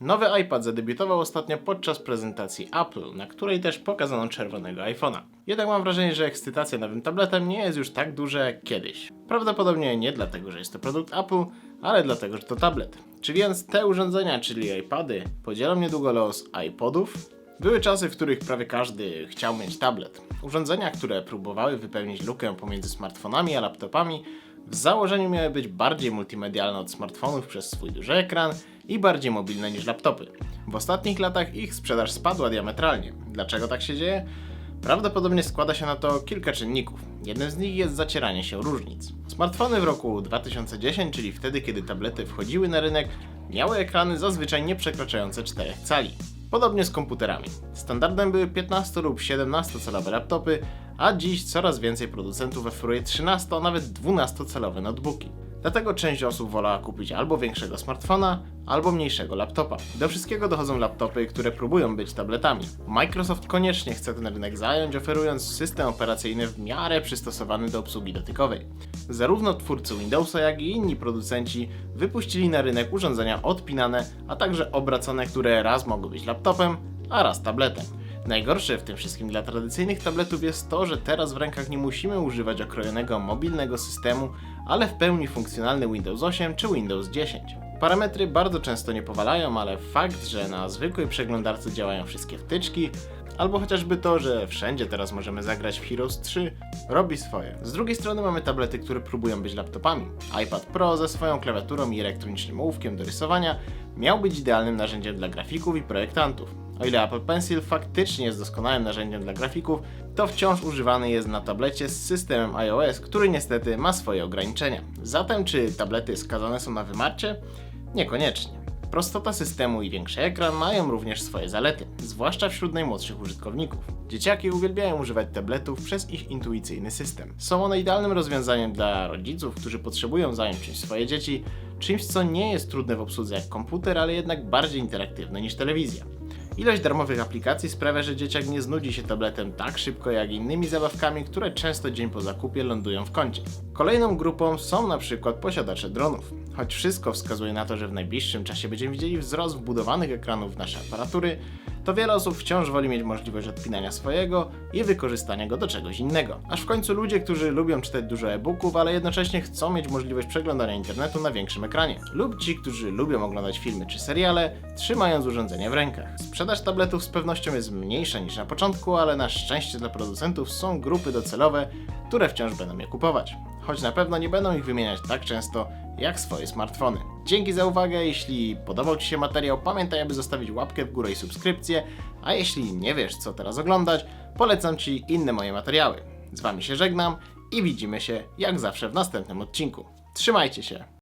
Nowy iPad zadebiutował ostatnio podczas prezentacji Apple, na której też pokazano czerwonego iPhone'a. Jednak mam wrażenie, że ekscytacja nowym tabletem nie jest już tak duża jak kiedyś. Prawdopodobnie nie dlatego, że jest to produkt Apple, ale dlatego, że to tablet. Czy więc te urządzenia, czyli iPady, podzielą niedługo los iPodów? Były czasy, w których prawie każdy chciał mieć tablet. Urządzenia, które próbowały wypełnić lukę pomiędzy smartfonami a laptopami, w założeniu miały być bardziej multimedialne od smartfonów przez swój duży ekran i bardziej mobilne niż laptopy. W ostatnich latach ich sprzedaż spadła diametralnie. Dlaczego tak się dzieje? Prawdopodobnie składa się na to kilka czynników. Jednym z nich jest zacieranie się różnic. Smartfony w roku 2010, czyli wtedy, kiedy tablety wchodziły na rynek, miały ekrany zazwyczaj nie przekraczające 4 cali. Podobnie z komputerami. Standardem były 15 lub 17 calowe laptopy, a dziś coraz więcej producentów oferuje 13, a nawet 12-calowe notebooki. Dlatego część osób wolała kupić albo większego smartfona, albo mniejszego laptopa. Do wszystkiego dochodzą laptopy, które próbują być tabletami. Microsoft koniecznie chce ten rynek zająć, oferując system operacyjny w miarę przystosowany do obsługi dotykowej. Zarówno twórcy Windowsa, jak i inni producenci wypuścili na rynek urządzenia odpinane, a także obracane, które raz mogły być laptopem, a raz tabletem. Najgorsze w tym wszystkim dla tradycyjnych tabletów jest to, że teraz w rękach nie musimy używać okrojonego mobilnego systemu, ale w pełni funkcjonalny Windows 8 czy Windows 10. Parametry bardzo często nie powalają, ale fakt, że na zwykłej przeglądarce działają wszystkie wtyczki, albo chociażby to, że wszędzie teraz możemy zagrać w Heroes 3, robi swoje. Z drugiej strony mamy tablety, które próbują być laptopami. iPad Pro ze swoją klawiaturą i elektronicznym ołówkiem do rysowania miał być idealnym narzędziem dla grafików i projektantów. O ile Apple Pencil faktycznie jest doskonałym narzędziem dla grafików, to wciąż używany jest na tablecie z systemem iOS, który niestety ma swoje ograniczenia. Zatem czy tablety skazane są na wymarcie? Niekoniecznie. Prostota systemu i większy ekran mają również swoje zalety, zwłaszcza wśród najmłodszych użytkowników. Dzieciaki uwielbiają używać tabletów przez ich intuicyjny system. Są one idealnym rozwiązaniem dla rodziców, którzy potrzebują zająć czymś swoje dzieci, czymś co nie jest trudne w obsłudze jak komputer, ale jednak bardziej interaktywne niż telewizja. Ilość darmowych aplikacji sprawia, że dzieciak nie znudzi się tabletem tak szybko jak innymi zabawkami, które często dzień po zakupie lądują w kącie. Kolejną grupą są na przykład posiadacze dronów. Choć wszystko wskazuje na to, że w najbliższym czasie będziemy widzieli wzrost wbudowanych ekranów w nasze aparatury, to wiele osób wciąż woli mieć możliwość odpinania swojego i wykorzystania go do czegoś innego. Aż w końcu ludzie, którzy lubią czytać dużo e-booków, ale jednocześnie chcą mieć możliwość przeglądania internetu na większym ekranie. Lub ci, którzy lubią oglądać filmy czy seriale, trzymając urządzenie w rękach. Sprzedaż tabletów z pewnością jest mniejsza niż na początku, ale na szczęście dla producentów są grupy docelowe, które wciąż będą je kupować. Choć na pewno nie będą ich wymieniać tak często jak swoje smartfony. Dzięki za uwagę, jeśli podobał Ci się materiał, pamiętaj aby zostawić łapkę w górę i subskrypcję, a jeśli nie wiesz co teraz oglądać, polecam Ci inne moje materiały. Z Wami się żegnam i widzimy się jak zawsze w następnym odcinku. Trzymajcie się!